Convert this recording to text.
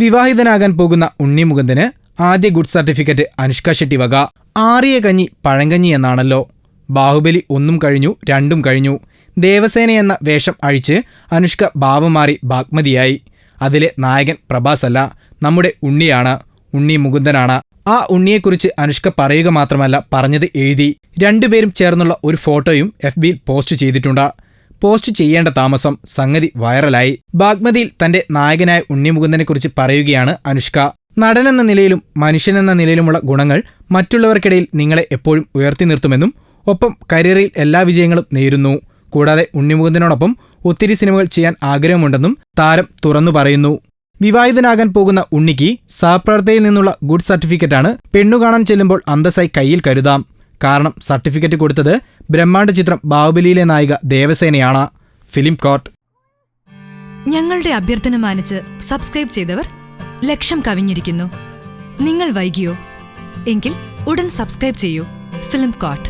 വിവാഹിതനാകാൻ പോകുന്ന ഉണ്ണി മുകുന്ദന് ആദ്യ good certificate Anushka Shetty വക. ആറിയ കഞ്ഞി പഴങ്കഞ്ഞി എന്നാണല്ലോ. ബാഹുബലി ഒന്നും കഴിഞ്ഞു രണ്ടും കഴിഞ്ഞു. ദേവസേന എന്ന വേഷം അഴിച്ച് അനുഷ്ക ഭാവം മാറി ബാഗ്മതിയായി. അതിലെ നായകൻ പ്രഭാസ് അല്ല നമ്മുടെ ഉണ്ണിയാണ് ഉണ്ണി മുകുന്ദനാണ്. ആ ഉണ്ണിയെക്കുറിച്ച് അനുഷ്ക പറയുക മാത്രമല്ല പറഞ്ഞത് എഴുതി. രണ്ടുപേരും ചേർന്നുള്ള ഒരു ഫോട്ടോയും എഫ് ബിയിൽ പോസ്റ്റ് ചെയ്തിട്ടുണ്ട്. പോസ്റ്റ് ചെയ്യേണ്ട താമസം സംഗതി വൈറലായി. ബാഗ്മതിയിൽ തന്റെ നായകനായ ഉണ്ണി മുകുന്ദനെക്കുറിച്ച് പറയുകയാണ് അനുഷ്ക. നടനെന്ന നിലയിലും മനുഷ്യനെന്ന നിലയിലുമുള്ള ഗുണങ്ങൾ മറ്റുള്ളവർക്കിടയിൽ നിങ്ങളെ എപ്പോഴും ഉയർത്തി നിർത്തുമെന്നും ഒപ്പം കരിയറിൽ എല്ലാ വിജയങ്ങളും നേരുന്നു. കൂടാതെ ഉണ്ണിമുകുന്ദനോടൊപ്പം ഒത്തിരി സിനിമകൾ ചെയ്യാൻ ആഗ്രഹമുണ്ടെന്നും താരം തുറന്നു പറയുന്നു. വിവാഹിതനാകാൻ പോകുന്ന ഉണ്ണിക്ക് സഹപ്രവർത്തയിൽ നിന്നുള്ള ഗുഡ് സർട്ടിഫിക്കറ്റാണ് പെണ്ണുകാണാൻ ചെല്ലുമ്പോൾ അന്തസ്സായി കയ്യിൽ കരുതാം. കാരണം സർട്ടിഫിക്കറ്റ് കൊടുത്തത് ബ്രഹ്മാണ്ഡ ചിത്രം ബാഹുബലിയിലെ നായിക ദേവസേനയാണ്. Film court. ഞങ്ങളുടെ അഭ്യർത്ഥന മാനിച്ച് സബ്സ്ക്രൈബ് ചെയ്തവർ ലക്ഷം കവിഞ്ഞിരിക്കുന്നു. നിങ്ങൾ വൈകിയോ? എങ്കിൽ ഉടൻ സബ്സ്ക്രൈബ് ചെയ്യൂ. Film coat